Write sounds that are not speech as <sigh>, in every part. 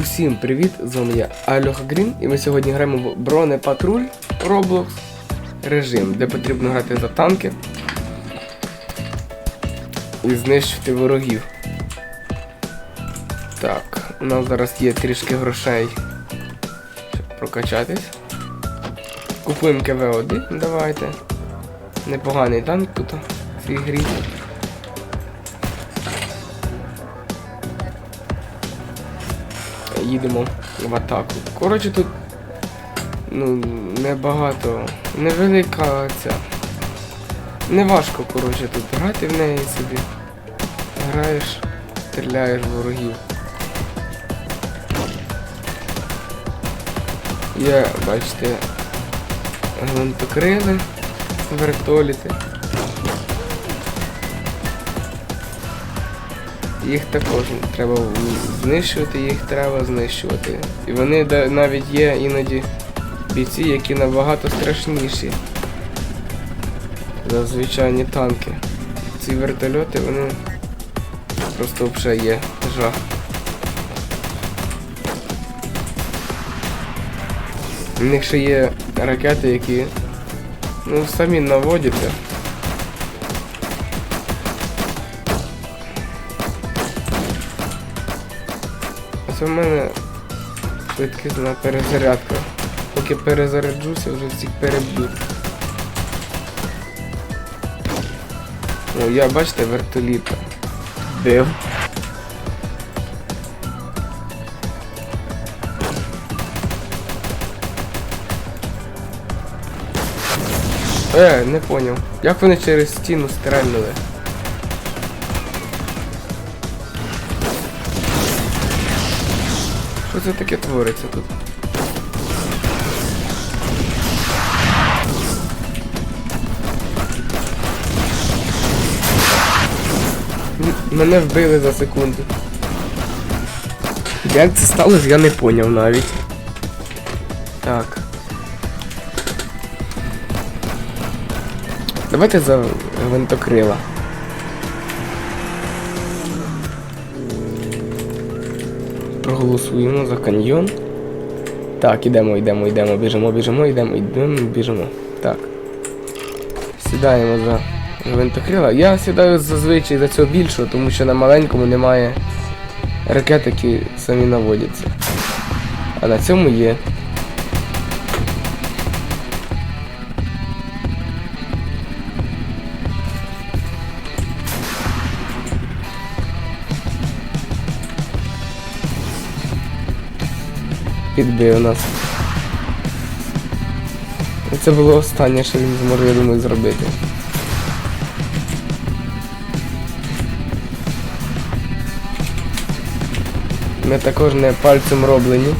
Усім привіт! З вами я Альоха Грін, і ми сьогодні граємо в бронепатруль Roblox режим, де потрібно грати за танки і знищити ворогів. Так, у нас зараз є трішки грошей, щоб прокачатись. Купуємо КВ-1, давайте. Непоганий танк тут в цій грі. Їдемо в атаку. Коротше, тут ну, небагато, невелика ця. Не важко, коротше, тут грати в неї собі. Граєш, стріляєш ворогів. Є, бачите, гвинтокрили, вертоліти. Їх також треба знищувати, їх треба знищувати. І вони навіть є іноді бійці, які набагато страшніші за звичайні танки. Ці вертольоти, вони просто вже є жах. У них ще є ракети, які ну, самі наводяться. Це в мене швидкісна перезарядка. Поки перезаряджуся, вже всіх переб'ю. О, я бачите вертоліта. Бив. Е, не поняв. Як вони через стіну стрельнули? Що це таке твориться тут? Мене вбили за секунду. Як це сталося, я не поняв навіть. Так. Давайте за гвинтокрила. Проголосуємо за каньйон. Так, ідемо, йдемо, йдемо, біжимо, біжимо, йдемо, йдемо, біжимо. Так. Сідаємо за гвинтокрила. Я сідаю зазвичай за цього більшого, тому що на маленькому немає ракет, які самі наводяться. А на цьому є. Підбив нас. І це було останнє, що він зможе, я думаю, зробити. Ми також не пальцем роблені.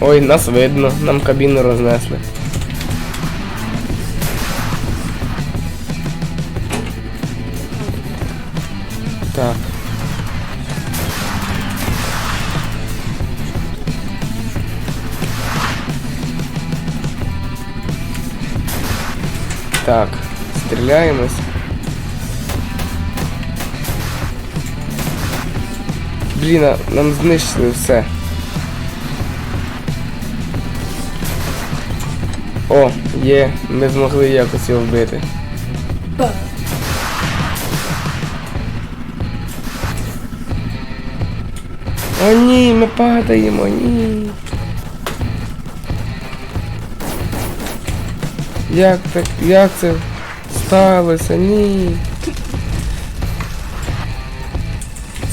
Ой, нас видно, нам кабіну рознесли. Так. Так, стріляємось. Блін, нам знищили все. О, є, ми змогли якось його вбити. Падаємо, ні. Як так, як це сталося? Ні.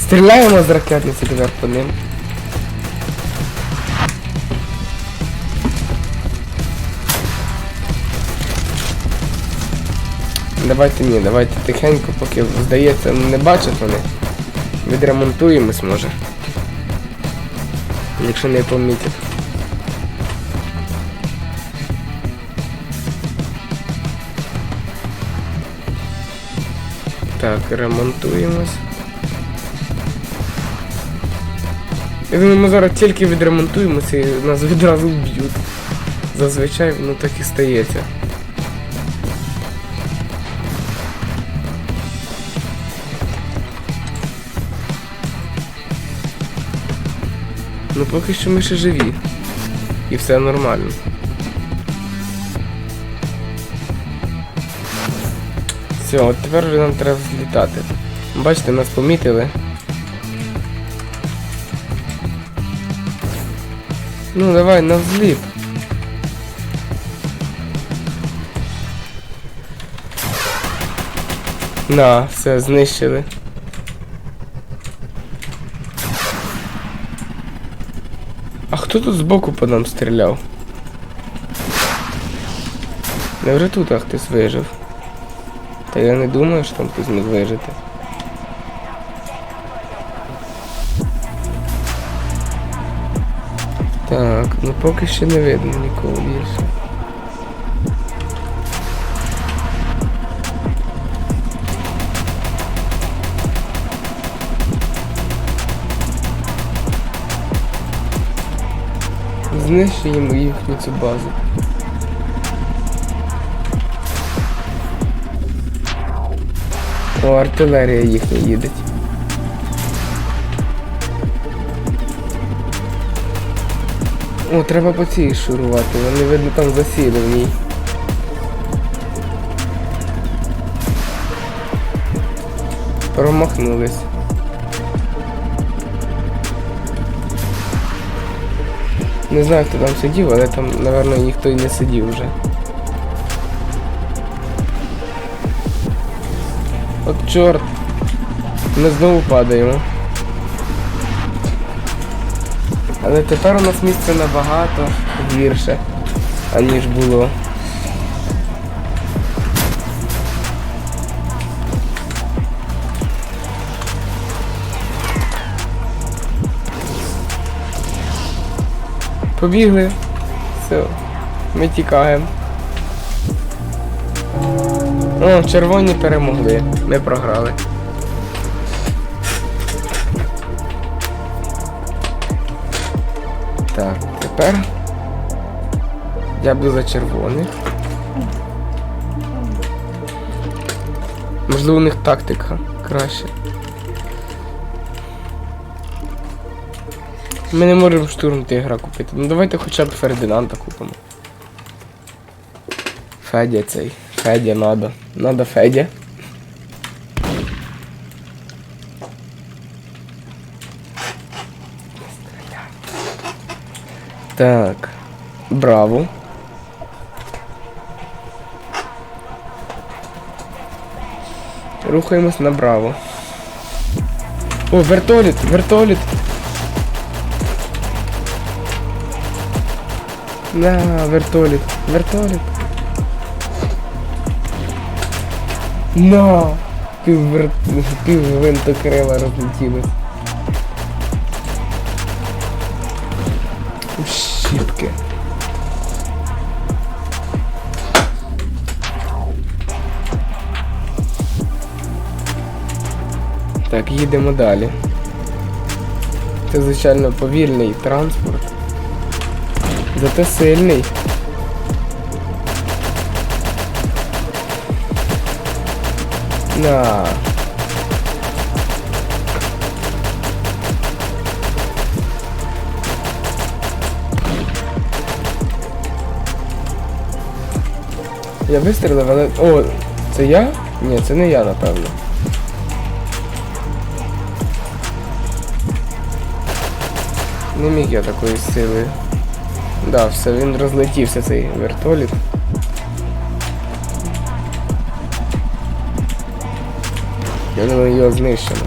Стріляємо з ракетниці тепер по ним. Давайте ні, давайте тихенько, поки здається, не бачать вони. Відремонтуємось може. Якщо не помітять. Так, ремонтуємось. Я думаю, ми зараз тільки відремонтуємося і нас відразу вб'ють. Зазвичай воно так і стається. Ну поки що ми ще живі. І все нормально. Все, от тепер вже нам треба злітати. Бачите, нас помітили. Ну давай на взліт. На, все, знищили. Хто тут збоку по нам стріляв? Невже тут а, хтось вижив? Та я не думаю, що там хтось міг вижити. Так, ну поки ще не видно нікого більше. Знищуємо їхню цю базу. О, артилерія їхня їде. О, треба по цій шурувати, вони видно там засіли в ній. Промахнулись. Не знаю, хто там сидів, але там, напевно, ніхто і не сидів вже. От чорт. Ми знову падаємо. Але тепер у нас місце набагато гірше, аніж було. Побігли. Все. Ми тікаємо. О, червоні перемогли. Ми програли. Так, тепер я буду за червоних. Можливо, у них тактика краще. Ми не можемо штурм тигра купити. Ну давайте хоча б Фердинанда купимо. Федя цей. Федя надо. Надо Федя. Так. Браво. Рухаємось на браво. О, вертоліт, вертоліт. На, вертоліт, вертоліт. На! Пів, вер... пів винтокрила розлетілось. Щіпки. Так, їдемо далі. Це, звичайно, повільний транспорт. Зате сильний. На. Я вистрілив, але... О, це я? Ні, це не я, напевно. Не міг я такої сили. Да, все, він розлетівся цей вертоліт. Я думаю, його знищено.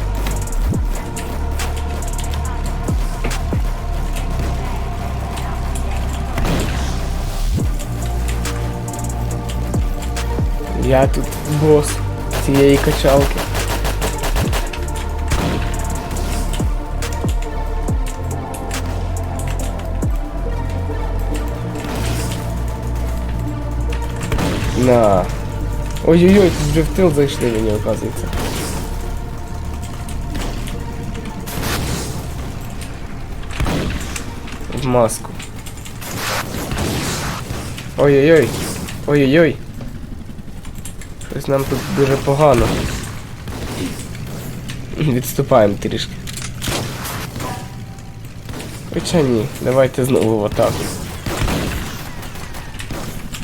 Я тут бос цієї качалки. На. Ой-ой-ой, тут вже в тил зайшли мені, оказується. В маску. Ой-ой-ой. Ой-ой-ой. Щось нам тут дуже погано. Відступаємо трішки. Хоча ні, давайте знову в атаку.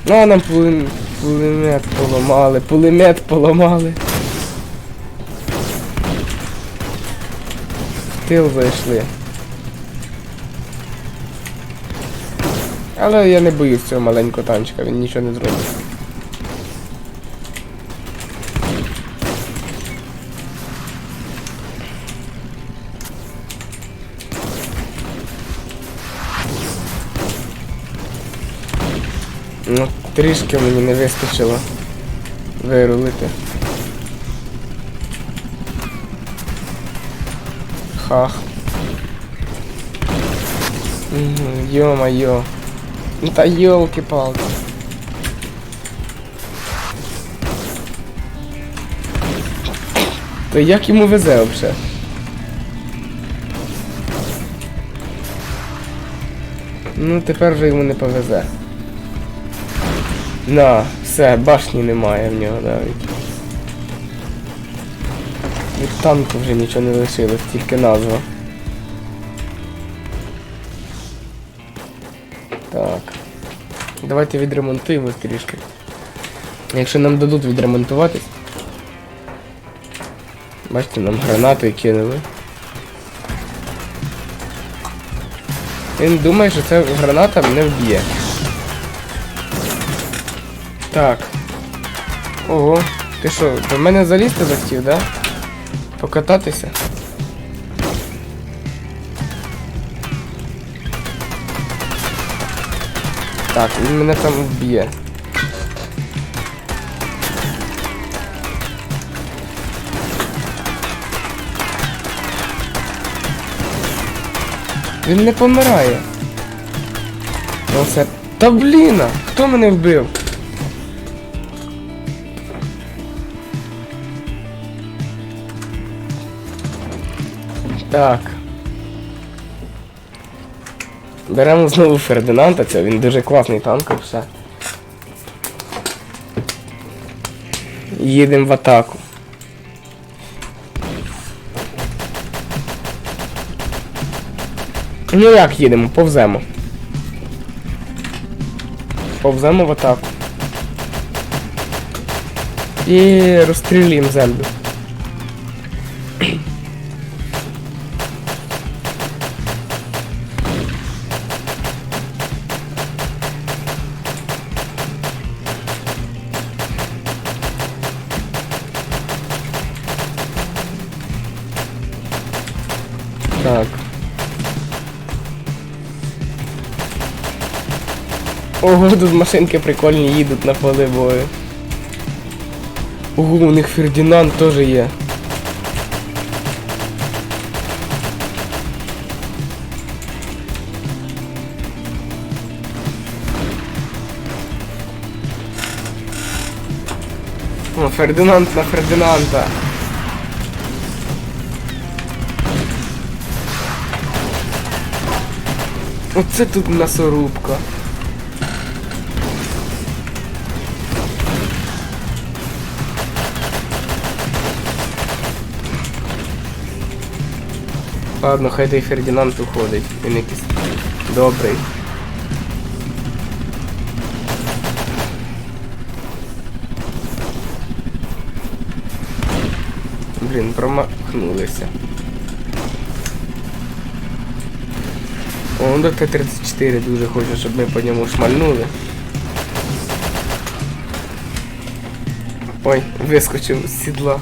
Ну, а нам пулем- пулемет поламали, пулемет поламали. В тил зайшли. Але я не боюсь цього маленького танчика, він нічого не зробить. Ну, трішки мені не вистачило вирулити. Хах. Йо-майо. Ну та йолки-палки. То як йому везе взагалі? Ну тепер вже йому не повезе. На, все, башні немає в нього навіть. Від танку вже нічого не лишилось, тільки назва. Так. Давайте відремонтуємо трішки. Якщо нам дадуть відремонтуватись. Бачите, нам гранату кинули. Він думає, що ця граната мене вб'є. Так. Ого, ти що, до мене залізти захотів, да? Покататися? Так, він мене там вб'є. Він не помирає. Ну. Та блін! Хто мене вбив? Так. Беремо знову Фердинанда, це він дуже класний танк, і все. Їдемо в атаку. Ну як їдемо? Повземо. Повземо в атаку. І розстрілюємо землю. Ого, тут машинки прикольні їдуть на поле бою. Ого, у них Фердинанд теж є. О, Фердинанд на Фердинанда. Оце тут м'ясорубка. Ладно, хай той Фердинанд уходить. Він якийсь добрий. Блін, промахнулися. О, до Т-34 дуже хочу, щоб ми по ньому шмальнули. Ой, вискочив з сідла.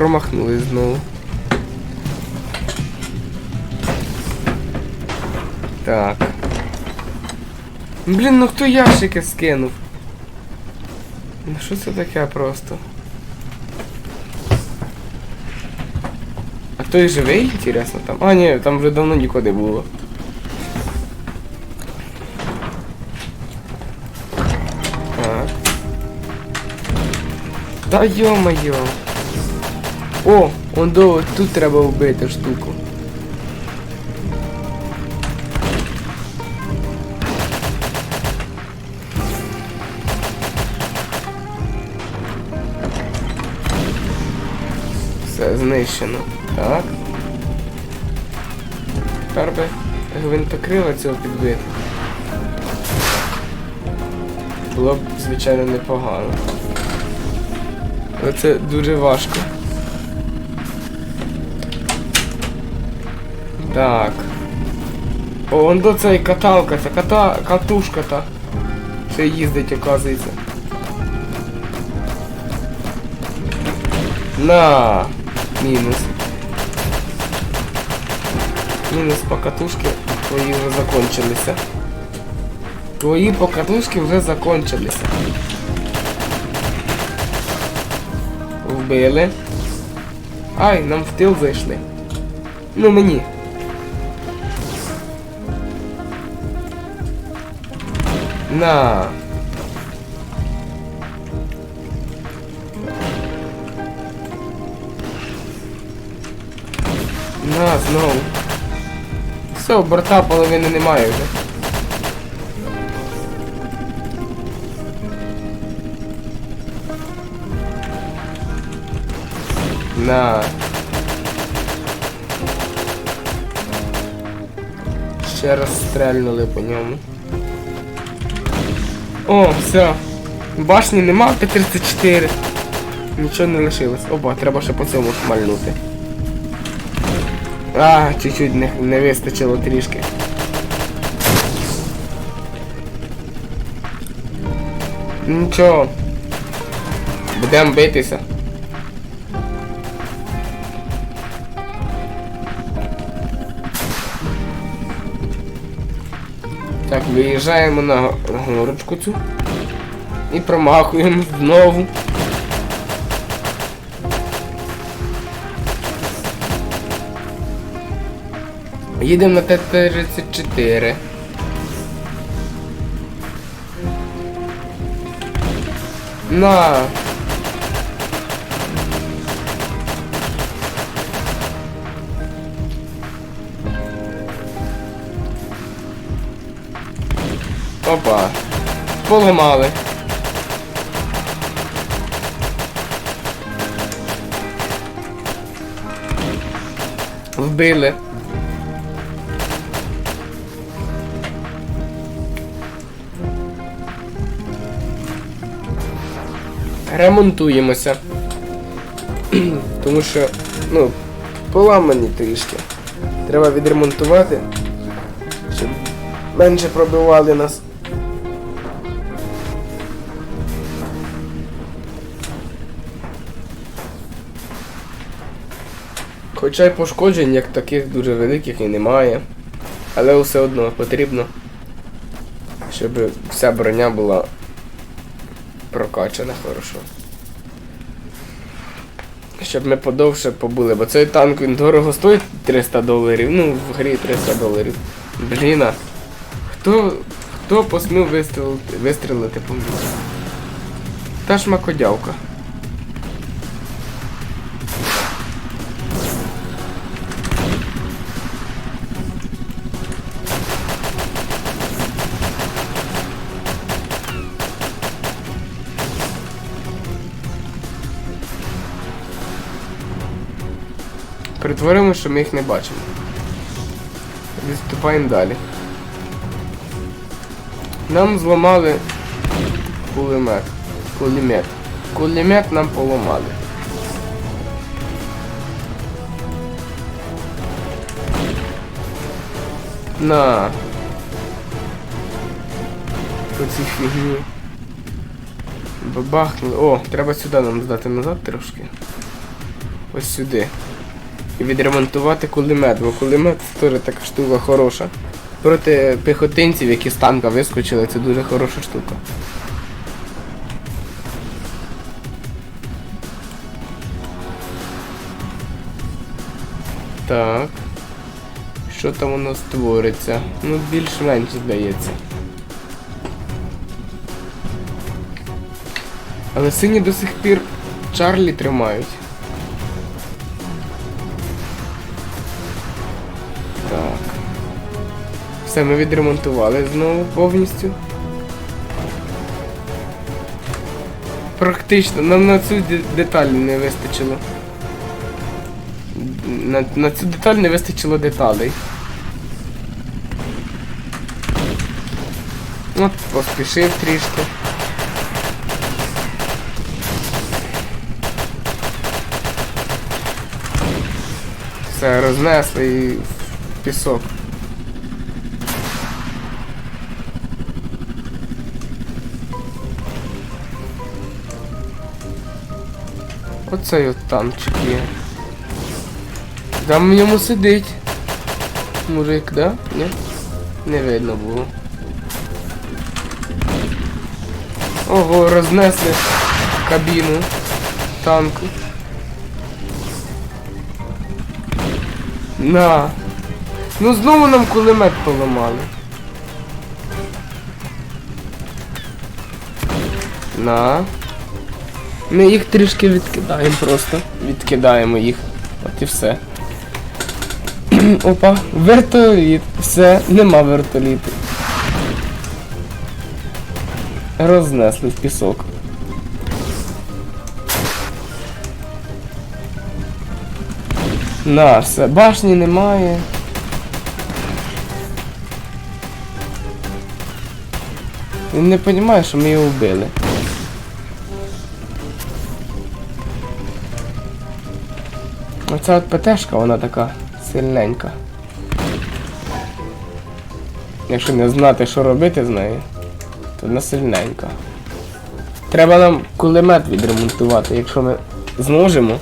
Промахнулись знову. Так. Блін, ну хто ящики скинув? Ну що це таке просто? А той живий, інтересно там. А, ні, там вже давно нікого не було. Так. Да йо-моє. О, он до тут треба вбити штуку. все знищено. Так. Тепер би гвинтокрила цього підбити. Було б, звичайно, непогано. Але це дуже важко. Так. О, он до цей каталка, це ката, катушка та. Ще їздить, оказується. На мінус. Мінус покатушки твої вже закончилися. Твої покатушки вже закончилися. Вбили. Ай, нам в тил зайшли. Ну мені. На. На, знову. Все, борта половини немає вже. На. Ще раз стрельнули по ньому. О, все. Башні нема, Т-34. Нічого не лишилось. Опа, треба ще по цьому шмальнути. А, чуть-чуть не, не вистачило трішки. Нічого. Будемо битися. Так, виїжджаємо на горочку цю. І промахуємо знову. Їдемо на Т-34. На. Опа. Поламали. Вбили. Ремонтуємося. <clears throat> Тому що, ну, поламані трішки. Треба відремонтувати, щоб менше пробивали нас. Хоча й пошкоджень як таких дуже великих і немає. Але все одно потрібно, щоб вся броня була прокачана хорошо. Щоб ми подовше побули, бо цей танк він дорого стоїть 300 доларів, ну в грі 300 доларів. Блін, а хто, хто посмів вистрілити, вистрілити по мені? Та ж макодявка. Притворимо, що ми їх не бачимо. Відступаємо далі. Нам зламали кулемет. Кулемет. Кулемет нам поламали. На. По цій фігні. Бабахнули. О, треба сюди нам здати назад трошки. Ось сюди. І відремонтувати кулемет, бо кулемет теж така штука хороша. Проти піхотинців, які з танка вискочили, це дуже хороша штука. Так. Що там у нас твориться? Ну, більш-менш здається. Але сині до сих пір Чарлі тримають. Все, ми відремонтували знову повністю. Практично, нам на цю деталь не вистачило. на, на цю деталь не вистачило деталей. От, поспішив трішки. Все, рознесли і в пісок. Оцей от танчик є. Там в ньому сидить. Мужик, да? Ні? Не видно було. Ого, рознесли кабіну танку. На. Ну знову нам кулемет поламали. На. Ми їх трішки відкидаємо просто. Відкидаємо їх. От і все. <clears throat> Опа, вертоліт. Все, нема вертоліту. Рознесли в пісок. На, все, башні немає. Він не розуміє, що ми його вбили. Оця от ПТшка, вона така сильненька. Якщо не знати, що робити з нею, то вона сильненька. Треба нам кулемет відремонтувати, якщо ми зможемо.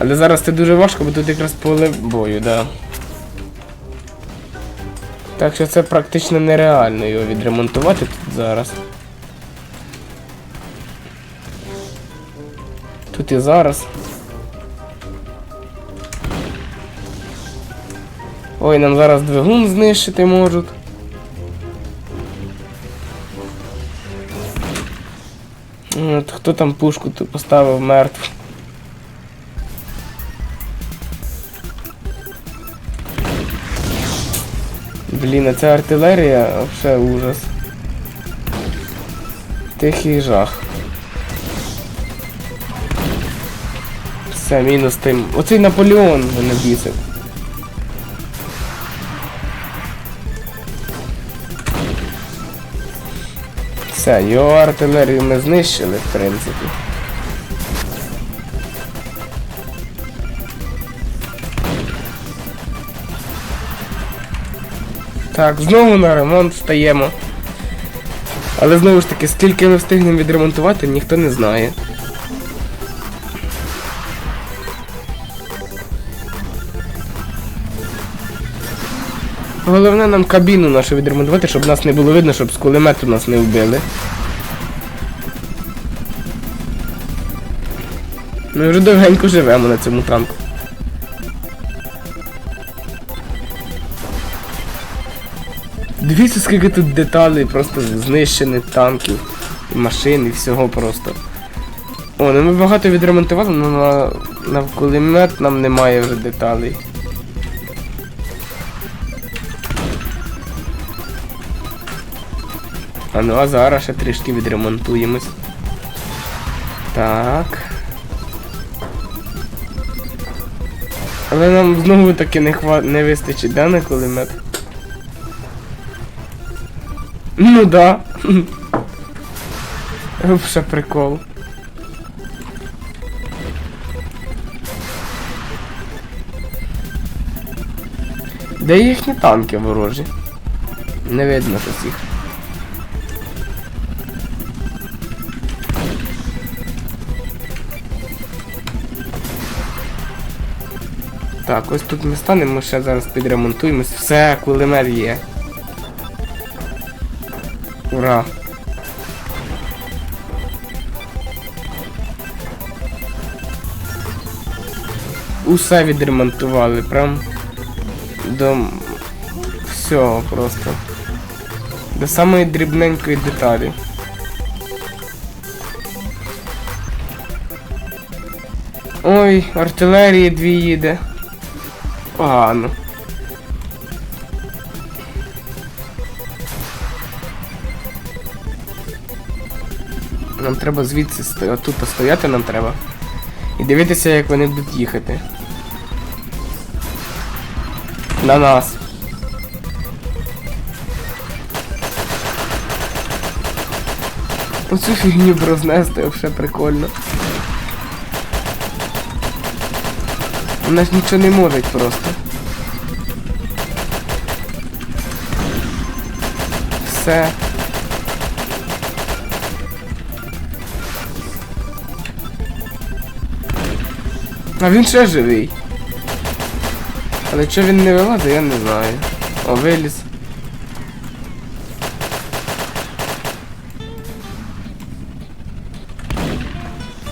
Але зараз це дуже важко, бо тут якраз поле бою, да. Так що це практично нереально його відремонтувати тут зараз. Тут і зараз. Ой, нам зараз двигун знищити можуть. От, хто там пушку тут поставив мертв? Блін, а ця артилерія вообще ужас. Тихий жах. Все, мінус тим. Оцей Наполеон мене бісив. Все, його артилерію ми знищили, в принципі. Так, знову на ремонт стаємо. Але знову ж таки, скільки ми встигнемо відремонтувати, ніхто не знає. Головне нам кабіну нашу відремонтувати, щоб нас не було видно, щоб з кулемету нас не вбили. Ми вже довгенько живемо на цьому танку. Дивіться, скільки тут деталей просто знищених танків, машин і всього просто. О, ну ми багато відремонтували, але на, на кулемет нам немає вже деталей. А ну а зараз ще трішки відремонтуємось. Так. Але нам знову таки не хва... не вистачить, да, на кулемет? Ну да. <laughs> Вообще прикол. Де їхні танки ворожі? Не видно щось їх. Так, ось тут ми станемо, ще зараз підремонтуємось. Все, кулемет є. Ура! Усе відремонтували, прям до всього просто. До самої дрібненької деталі. Ой, артилерії дві їде погано. Нам треба звідси отут стояти нам треба. І дивитися, як вони будуть їхати. На нас. Оцю фігню б рознести, взагалі прикольно. Вона ж нічого не може просто. Все. А він ще живий. Але що він не вилазить, я не знаю. О, виліз.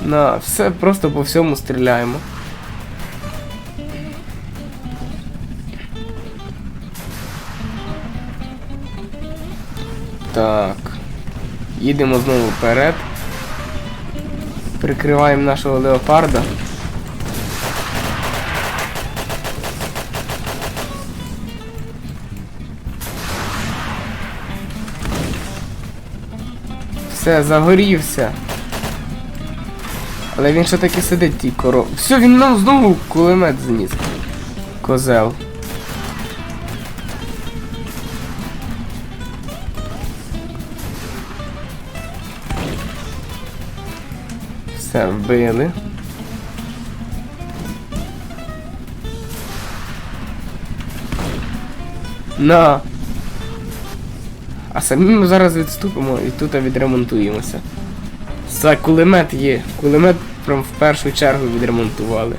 На, все просто по всьому стріляємо. Так. Їдемо знову вперед. Прикриваємо нашого леопарда. Все, загорівся. Але він ще таки сидить тій коров. Все, він нам знову кулемет зніс. Козел. Все, вбили. На. А самі ми зараз відступимо і тут відремонтуємося. Все, кулемет є. Кулемет прям в першу чергу відремонтували.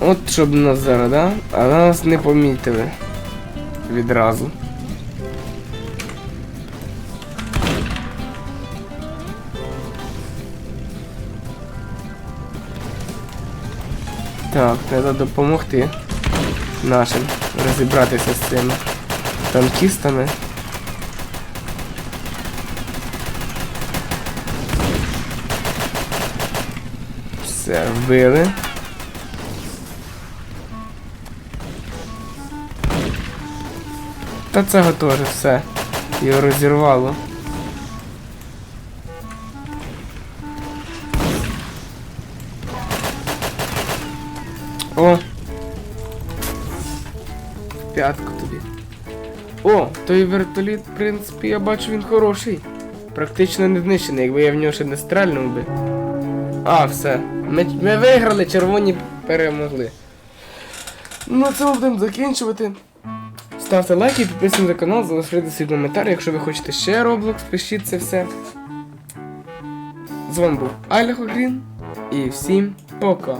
От щоб нас зараз, да? А нас не помітили. Відразу. Треба допомогти нашим розібратися з цими танкістами. Все, вбили. Та цього теж все. Його розірвало. О! П'ятку тобі. О, той вертоліт, в принципі, я бачу, він хороший. Практично не знищений, якби я в нього ще не стрельнув би. А, все. Ми, ми виграли, червоні перемогли. Ну, це будемо закінчувати. Ставте лайки, підписуйтесь на канал, залишайте свій коментар, якщо ви хочете ще Roblox, пишіть це все. З вами був Альхо Грін і всім пока.